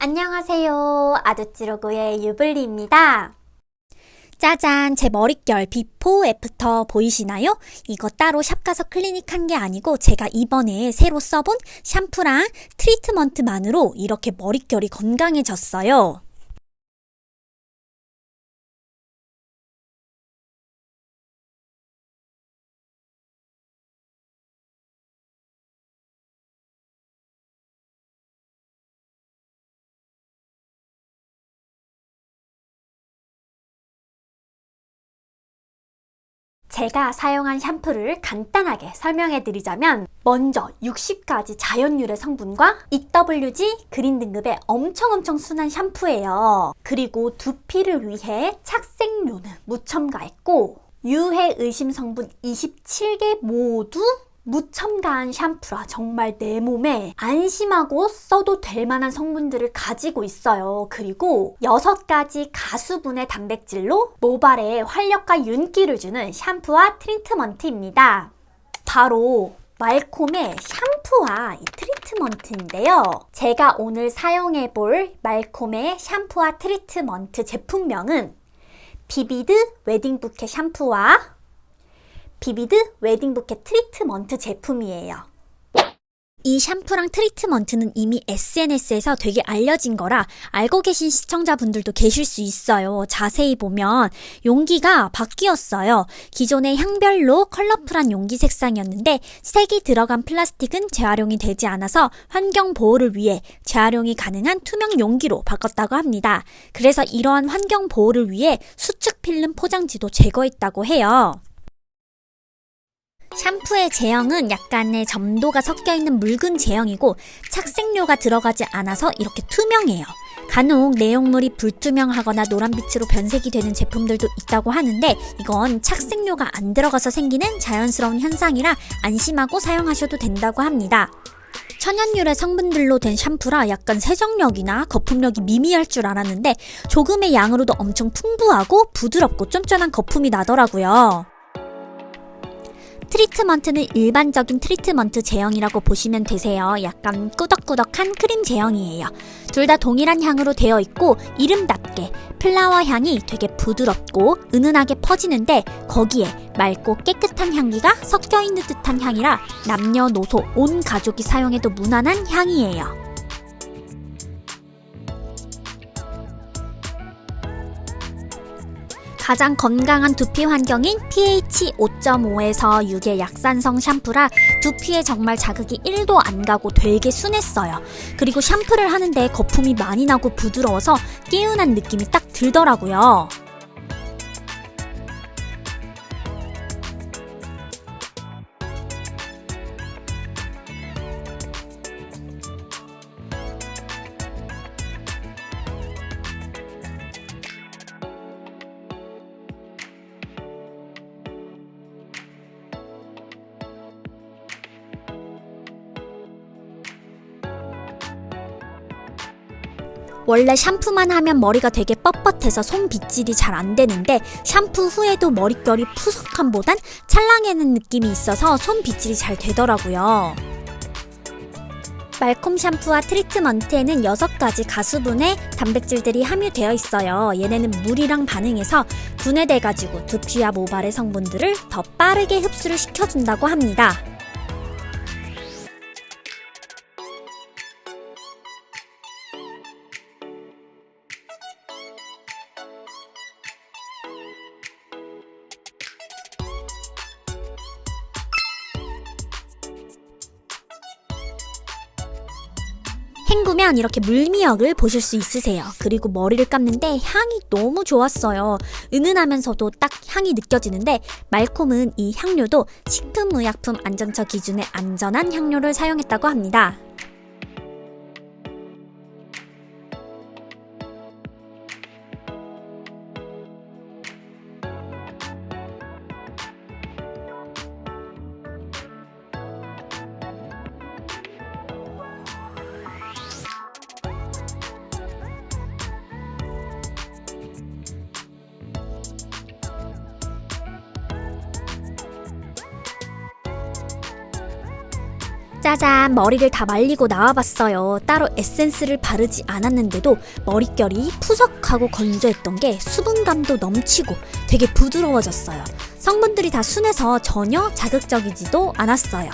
안녕하세요. 아두찌로구의 유블리입니다. 짜잔, 제 머릿결 비포 애프터 보이시나요? 이거 따로 샵 가서 클리닉 한 게 아니고 제가 이번에 새로 써본 샴푸랑 트리트먼트만으로 이렇게 머릿결이 건강해졌어요. 제가 사용한 샴푸를 간단하게 설명해 드리자면 먼저 60가지 자연 유래 성분과 EWG 그린 등급의 엄청 엄청 순한 샴푸예요. 그리고 두피를 위해 착색료는 무첨가했고 유해 의심 성분 27개 모두 무첨가한 샴푸라 정말 내 몸에 안심하고 써도 될 만한 성분들을 가지고 있어요. 그리고 6가지 가수분의 단백질로 모발에 활력과 윤기를 주는 샴푸와 트리트먼트입니다. 바로 말콤의 샴푸와 이 트리트먼트인데요. 제가 오늘 사용해 볼 말콤의 샴푸와 트리트먼트 제품명은 비비드 웨딩 부케 샴푸와 비비드 웨딩 부케 트리트먼트 제품이에요. 이 샴푸랑 트리트먼트는 이미 SNS에서 되게 알려진 거라 알고 계신 시청자분들도 계실 수 있어요. 자세히 보면 용기가 바뀌었어요. 기존의 향별로 컬러풀한 용기 색상이었는데 색이 들어간 플라스틱은 재활용이 되지 않아서 환경 보호를 위해 재활용이 가능한 투명 용기로 바꿨다고 합니다. 그래서 이러한 환경 보호를 위해 수축 필름 포장지도 제거했다고 해요. 샴푸의 제형은 약간의 점도가 섞여 있는 묽은 제형이고 착색료가 들어가지 않아서 이렇게 투명해요. 간혹 내용물이 불투명하거나 노란빛으로 변색이 되는 제품들도 있다고 하는데 이건 착색료가 안 들어가서 생기는 자연스러운 현상이라 안심하고 사용하셔도 된다고 합니다. 천연유래 성분들로 된 샴푸라 약간 세정력이나 거품력이 미미할 줄 알았는데 조금의 양으로도 엄청 풍부하고 부드럽고 쫀쫀한 거품이 나더라고요. 트리트먼트는 일반적인 트리트먼트 제형이라고 보시면 되세요. 약간 꾸덕꾸덕한 크림 제형이에요. 둘 다 동일한 향으로 되어 있고 이름답게 플라워 향이 되게 부드럽고 은은하게 퍼지는데 거기에 맑고 깨끗한 향기가 섞여 있는 듯한 향이라 남녀노소 온 가족이 사용해도 무난한 향이에요. 가장 건강한 두피 환경인 pH 5.5에서 6의 약산성 샴푸라 두피에 정말 자극이 1도 안 가고 되게 순했어요. 그리고 샴푸를 하는데 거품이 많이 나고 부드러워서 개운한 느낌이 딱 들더라고요. 원래 샴푸만 하면 머리가 되게 뻣뻣해서 손 빗질이 잘 안 되는데 샴푸 후에도 머릿결이 푸석함보단 찰랑해는 느낌이 있어서 손 빗질이 잘 되더라고요. 말콤 샴푸와 트리트먼트에는 6가지 가수분의 단백질들이 함유되어 있어요. 얘네는 물이랑 반응해서 분해돼가지고 두피와 모발의 성분들을 더 빠르게 흡수를 시켜준다고 합니다. 헹구면 이렇게 물미역을 보실 수 있으세요. 그리고 머리를 감는데 향이 너무 좋았어요. 은은하면서도 딱 향이 느껴지는데 말콤은 이 향료도 식품의약품 안전처 기준의 안전한 향료를 사용했다고 합니다. 짜잔 머리를 다 말리고 나와봤어요. 따로 에센스를 바르지 않았는데도 머릿결이 푸석하고 건조했던 게 수분감도 넘치고 되게 부드러워졌어요. 성분들이 다 순해서 전혀 자극적이지도 않았어요.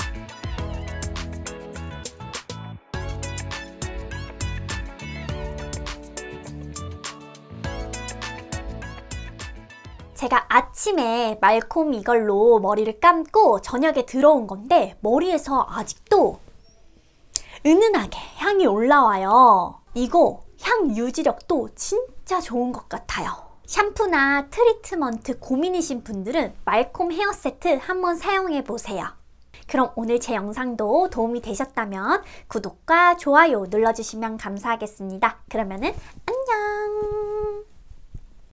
제가 아침에 말콤 이걸로 머리를 감고 저녁에 들어온 건데 머리에서 아직도 은은하게 향이 올라와요. 이거 향 유지력도 진짜 좋은 것 같아요. 샴푸나 트리트먼트 고민이신 분들은 말콤 헤어 세트 한번 사용해 보세요. 그럼 오늘 제 영상도 도움이 되셨다면 구독과 좋아요 눌러주시면 감사하겠습니다. 그러면은 안녕!